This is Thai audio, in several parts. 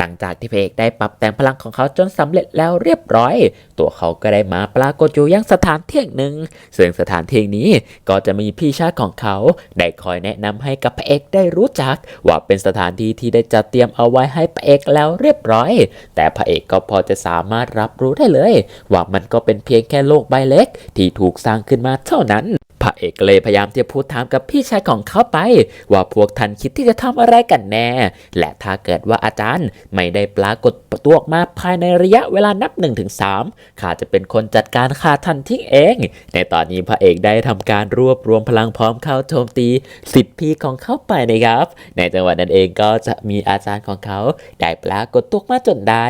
หลังจากที่พระเอกได้ปรับแต่งพลังของเขาจนสำเร็จแล้วเรียบร้อย ตัวเขาก็ได้มาปรากฏอยู่ยังสถานที่แห่งหนึ่งซึ่งสถานที่นี้ก็จะมีพี่ชายของเขา ได้คอยแนะนำให้กับพระเอกได้รู้จัก ว่าเป็นสถานที่ที่ได้จัดเตรียมเอาไว้ให้พระเอกแล้วเรียบร้อย แต่พระเอกก็พอจะสามารถรับรู้ได้เลย ว่ามันก็เป็นเพียงแค่โลกใบเล็ก ที่ถูกสร้างขึ้นมาเท่านั้น ระเอกเลยพยายามที่จะพูดถามกับพี่ชายของเขาไป ว่าพวกท่านคิดที่จะทำอะไรกันแน่ และถ้าเกิดว่าอาจารย์ไม่ได้ปรากฏตัวออกมาภายในระยะเวลานับ1-3ข้าจะเป็นคนจัดการฆ่าท่านทิ้งเอง ในตอนนี้พระเอกได้ทำการรวบรวมพลังพร้อมเข้าโจมตีสิทธิพี่ของเขาไปนะครับ ในจังหวะนั้นเองก็จะมีอาจารย์ของเขาได้ปรากฏตัวมาจนได้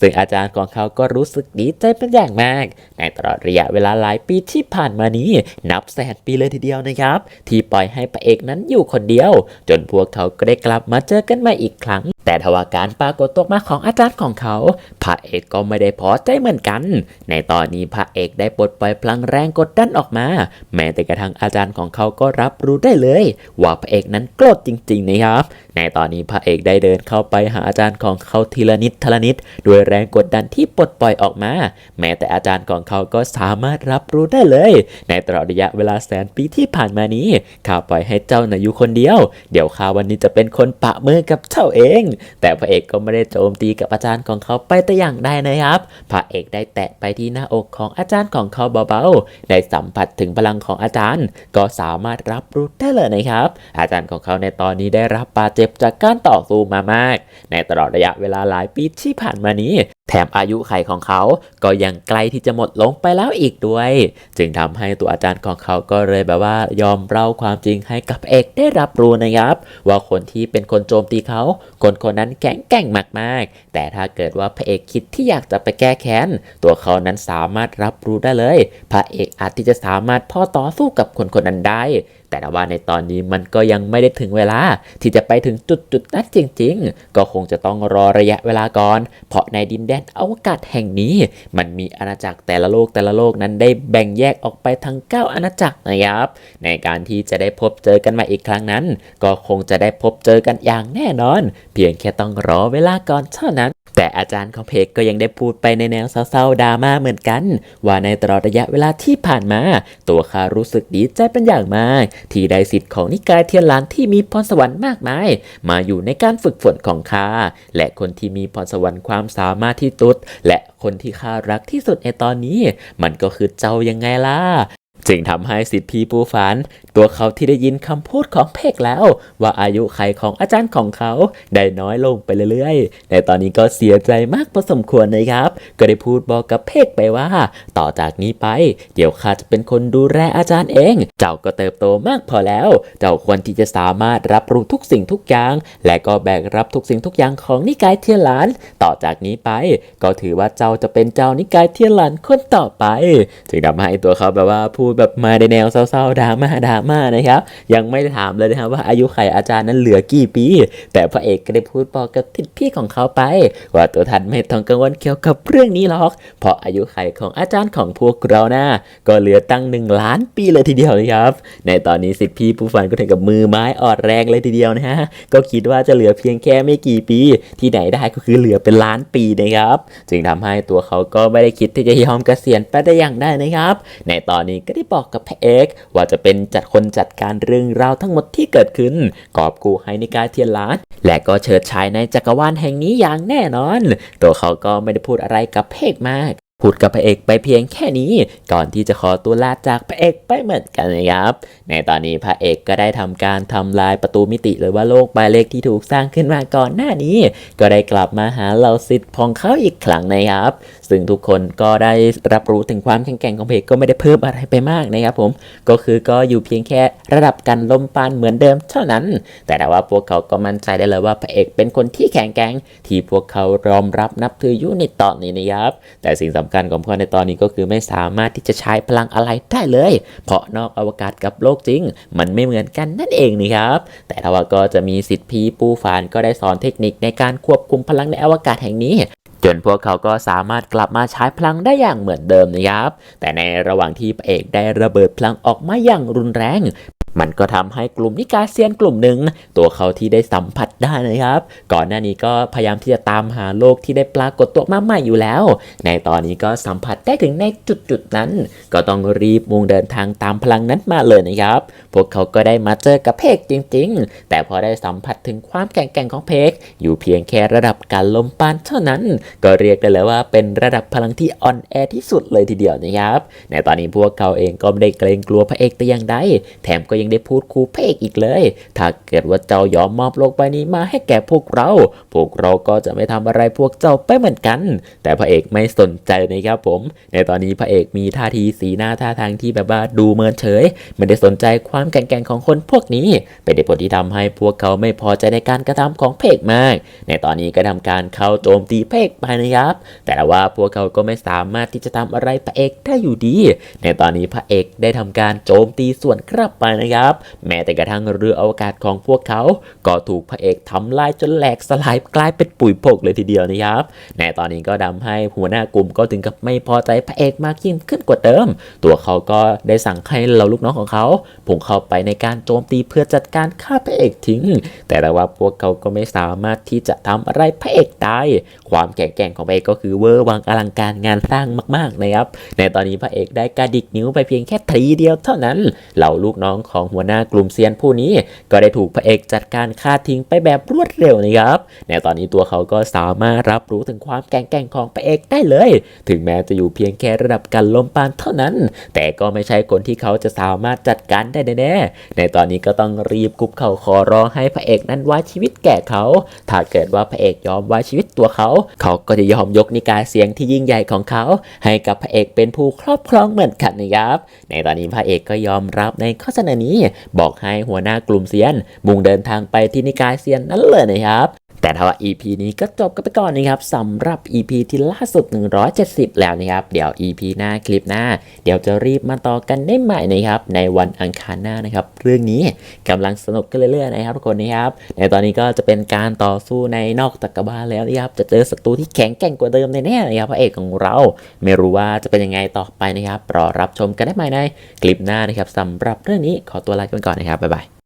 ซึ่งอาจารย์ของเขาก็รู้สึกดีใจเป็นอย่างมาก ในตลอดระยะเวลาหลายปีที่ผ่านมานี้ นับแสนปีเลยทีเดียวนะครับ ที่ปล่อยให้พระเอกนั้นอยู่คนเดียว จนพวกเขาก็ได้กลับมาเจอกันใหมาอีกครั้ง แต่ทว่าการปรากฏตัวมาของอาจารย์ของเขา พระเอกก็ไม่ได้พอใจเหมือนกัน ในตอนนี้พระเอกได้ปลดปล่อยพลังแรงกดดันออกมา แม้แต่กระทั่งอาจารย์ของเขาก็รับรู้ได้เลย ว่าพระเอกนั้นโกรธจริงๆนะครับ ในตอนนี้พระเอกได้เดินเข้าไปหาอาจารย์ของเขาทีละนิดทีละนิดด้วยแรงกดดันที่ปลดปล่อยออกมา แม้แต่อาจารย์ของเขาก็สามารถรับรู้ได้เลย ในตลอดระยะเวลาแสนปีที่ผ่านมานี้ข้าปล่อยให้เจ้าน่ะอยู่คนเดียว เดี๋ยวข้าวันนี้จะเป็นคนปะมือกับเจ้าเองแต่พระเอกก็ไม่ได้โจมตีกับอาจารย์ของเขาไปแต่อย่างใดนะครับ พระเอกได้แตะไปที่หน้าอกของอาจารย์ของเขาเบาๆได้สัมผัสถึงพลังของอาจารย์ ก็สามารถรับรู้ได้เลยนะครับ อาจารย์ของเขาในตอนนี้ได้รับบาดเจ็บจากการต่อสู้มามาก ในตลอดระยะเวลาหลายปีที่ผ่านมานี้แถมอายุไขของเขาก็ยังใกล้ที่จะหมดลงไปแล้วอีกด้วย จึงทำให้ตัวอาจารย์ของเขาก็เลยแบบว่ายอมเล่าความจริงให้กับเอกได้รับรู้นะครับ ว่าคนที่เป็นคนโจมตีเขา คนคนนั้นแข็งแกร่งมากๆ แต่ถ้าเกิดว่าพระเอกคิดที่อยากจะไปแก้แค้น ตัวเขานั้นสามารถรับรู้ได้เลย พระเอกอาจที่จะสามารถพ่อต่อสู้กับคนคนนั้นได้ แต่ว่าในตอนนี้มันก็ยังไม่ได้ถึงเวลา ที่จะไปถึงจุดจุดๆนั้นจริง ๆ ก็คงจะต้องรอระยะเวลาก่อน เพราะในดินแดนอวกาศแห่งนี้ มันมีอาณาจักรแต่ละโลกแต่ละโลกนั้นได้แบ่งแยกออกไปทั้ง 9 อาณาจักรนะครับ ในการที่จะได้พบเจอกันมาอีกครั้งนั้น ก็คงจะได้พบเจอกันอย่างแน่นอน เพียงแค่ต้องรอเวลาก่อนเท่านั้น แต่อาจารย์ของเพกก็ยังได้พูดไปในแนวเศร้าๆดราม่าเหมือนกัน ว่าในตลอดระยะเวลาที่ผ่านมา ตัวข้ารู้สึกดีใจเป็นอย่างมาก ที่ได้สิทธิ์ของนิกายเทียนหลานที่มีพรสวรรค์มากมาย มาอยู่ในการฝึกฝนของข้าและคนที่มีพรสวรรค์ความสามารถที่สุดและคนที่ข้ารักที่สุดในตอนนี้ มันก็คือเจ้ายังไงล่ะ จึงทำให้สิทธิพีปูฝัน ตัวเขาที่ได้ยินคำพูดของเพกแล้ว ว่าอายุไขของอาจารย์ของเขา ได้น้อยลงไปเรื่อยๆ ในตอนนี้ก็เสียใจมากพอสมควรนะครับ ก็ได้พูดบอกกับเพกไปว่า ต่อจากนี้ไป เดี๋ยวข้าจะเป็นคนดูแลอาจารย์เอง เจ้าก็เติบโตมากพอแล้ว เจ้าควรที่จะสามารถรับรู้ทุกสิ่งทุกอย่าง และก็แบกรับทุกสิ่งทุกอย่างของนิกายเทียนหลาน ต่อจากนี้ไป ก็ถือว่าเจ้าจะเป็นเจ้านิกายเทียนหลานคนต่อไป จึงทำให้ตัวเขาแบบว่าพูดแบบมาในแนวเศร้าๆดราม่าดราม่านะครับ ยังไม่ได้ถามเลยนะครับว่าอายุไขอาจารย์นั้นเหลือกี่ปี แต่พระเอกก็ได้พูดบอกกับทิดพี่ของเขาไป ว่าตัวท่านไม่ต้องกังวลเกี่ยวกับเรื่องนี้หรอก เพราะอายุไขของอาจารย์ของพวกเรานะก็เหลือตั้งหนึ่งล้านปีเลยทีเดียวนะครับ ในตอนนี้สิทธิพี่ผู้ฟันก็ถึงกับมือไม้อ่อนแรงเลยทีเดียวนะฮะก็คิดว่าจะเหลือเพียงแค่ไม่กี่ปี ที่ไหนได้ก็คือเหลือเป็นล้านปีนะครับ จึงทำให้ตัวเขาก็ไม่ได้คิดที่จะยอมเกษียณไปได้อย่างได้นะครับ ในตอนนี้ก็ได้บอกกับพระเอกว่าจะเป็นจัดคนจัดการเรื่องราวทั้งหมดที่เกิดขึ้น กอบกูให้นิกายเทียนล้าน และก็เฉิดฉายในจักรวาลแห่งนี้อย่างแน่นอน ตัวเขาก็ไม่ได้พูดอะไรกับเพกมาก พูดกับพระเอกไปเพียงแค่นี้ ก่อนที่จะขอตัวลาจากพระเอกไปเหมือนกันนะครับ ในตอนนี้พระเอกก็ได้ทำการทำลายประตูมิติหรือว่าโลกใบเล็กที่ถูกสร้างขึ้นมาก่อนหน้านี้ ก็ได้กลับมาหาเหล่าสิทธิ์ของเขาอีกครั้งนะครับ ซึ่งทุกคนก็ได้รับรู้ถึงความแข็งแกร่งของพระเอกก็ไม่ได้เพิ่มอะไรไปมากนะครับผมก็คือก็อยู่เพียงแค่ระดับกันลมปานเหมือนเดิมเท่านั้น แต่แต่ว่าพวกเขาก็มั่นใจได้เลยว่าพระเอกเป็นคนที่แข็งแกร่งที่พวกเขายอมรับนับถืออยู่ในตอนนี้นะครับแต่สิ่งสำคัญของพวกเขาในตอนนี้ก็คือไม่สามารถที่จะใช้พลังอะไรได้เลย เพราะนอกอวกาศกับโลกจริง มันไม่เหมือนกันนั่นเองนะครับ แต่ถ้าว่าก็จะมีสิทธิพีปูฟานก็ได้สอนเทคนิคในการควบคุมพลังในอวกาศแห่งนี้จนพวกเขาก็สามารถกลับมาใช้พลังได้อย่างเหมือนเดิมนะครับ แต่ในระหว่างที่พระเอกได้ระเบิดพลังออกมาอย่างรุนแรง มันก็ทำให้กลุ่มนิกายเซียนกลุ่มหนึ่งตัวเขาที่ได้สัมผัสได้นะครับ ก่อนหน้านี้ก็พยายามที่จะตามหาโลกที่ได้ปรากฏตัวมาใหม่อยู่แล้ว ในตอนนี้ก็สัมผัสได้ถึงในจุดจุดๆนั้น ก็ต้องรีบมุ่งเดินทางตามพลังนั้นมาเลยนะครับ พวกเขาก็ได้มาเจอกับเพกจริง ๆ แต่พอได้สัมผัสถึงความแกร่งแกร่งของเพกอยู่เพียงแค่ระดับการลมปานเท่านั้น ก็เรียกได้เลยว่าเป็นระดับพลังที่อ่อนแอที่สุดเลยทีเดียวนะครับ ในตอนนี้พวกเขาเองก็ไม่ได้เกรงกลัวพระเอกแต่อย่างใดแถมก็ยังได้พูดคูเอกอีกเลย ถ้าเกิดว่าเจ้ายอมมอบโลกใบนี้มาให้แก่พวกเรา พวกเราก็จะไม่ทำอะไรพวกเจ้าไปเหมือนกัน แต่พระเอกไม่สนใจนะครับผม ในตอนนี้พระเอกมีท่าทีสีหน้าท่าทางที่แบบว่าดูเมินเฉย ไม่ได้สนใจความแก่งๆของคนพวกนี้ เป็นเหตุผลที่ทำให้พวกเขาไม่พอใจในการกระทำของเพกมาก ในตอนนี้ก็ทำการเข้าโจมตีเพกไปนะครับ แต่ว่าพวกเขาก็ไม่สามารถที่จะทำอะไรพระเอกได้อยู่ดี ในตอนนี้พระเอกได้ทำการโจมตีส่วนกลับไปนะครับแม้แต่กระทั่งเรืออวกาศของพวกเขา ก็ถูกพระเอกทำลายจนแหลกสลายกลายเป็นปุ๋ยผกเลยทีเดียวนะครับในตอนนี้ก็ทำให้หัวหน้ากลุ่มก็ถึงกับไม่พอใจพระเอกมากยิ่งขึ้นกว่าเดิม ตัวเขาก็ได้สั่งให้เหล่าลูกน้องของเขาพุ่งเข้าไปในการโจมตีเพื่อจัดการฆ่าพระเอกทิ้ง แต่ว่าพวกเขาก็ไม่สามารถที่จะทำอะไรพระเอกได้ความแข็งแกร่งของพระเอกก็คือเวอร์วังอลังการงานสร้างมาก ๆนะครับในตอนนี้พระเอกได้กระดิกนิ้วไปเพียงแค่ทีเดียวเท่านั้นเหล่าลูกน้องของของหัวหน้ากลุ่มเซียนผู้นี้ ก็ได้ถูกพระเอกจัดการฆ่าทิ้งไปแบบรวดเร็วนะครับในตอนนี้ตัวเขาก็สามารถรับรู้ถึงความแกร่งแกร่งของพระเอกได้เลย ถึงแม้จะอยู่เพียงแค่ระดับการลมปานเท่านั้น แต่ก็ไม่ใช่คนที่เขาจะสามารถจัดการได้แน่ๆในตอนนี้ก็ต้องรีบกุบเข่าขอร้องให้พระเอกนั้นไว้ชีวิตแก่เขา ถ้าเกิดว่าพระเอกยอมไว้ชีวิตตัวเขา เขาก็จะยอมยกนิกายเสียงที่ยิ่งใหญ่ของเขา ให้กับพระเอกเป็นผู้ครอบครองเหมือนกันนะครับในตอนนี้พระเอกก็ยอมรับในข้อเสนอนี้บอกให้หัวหน้ากลุ่มเซียนมุ่งเดินทางไปที่นิกายเซียนนั้นเลยนะครับ แต่ถ้าว่า EP นี้ก็จบกันไปก่อนนะครับสำหรับ EP ที่ล่าสุด 170 แล้วนะครับ เดี๋ยว EP หน้าคลิปหน้า เดี๋ยวจะรีบมาต่อกันได้ใหม่นะครับ ในวันอังคารหน้านะครับ เรื่องนี้กำลังสนุกกันเรื่อยๆนะครับทุกคนนะครับ ในตอนนี้ก็จะเป็นการต่อสู้ในนอกจักรบาแล้วนะครับ จะเจอศัตรูที่แข็งแกร่งกว่าเดิมแน่ๆนะครับพระเอกของเรา ไม่รู้ว่าจะเป็นยังไงต่อไปนะครับรอรับชมกันได้ใหม่ในคลิปหน้านะครับสำหรับเรื่องนี้ขอตัวลาไปก่อนนะครับบ๊ายบาย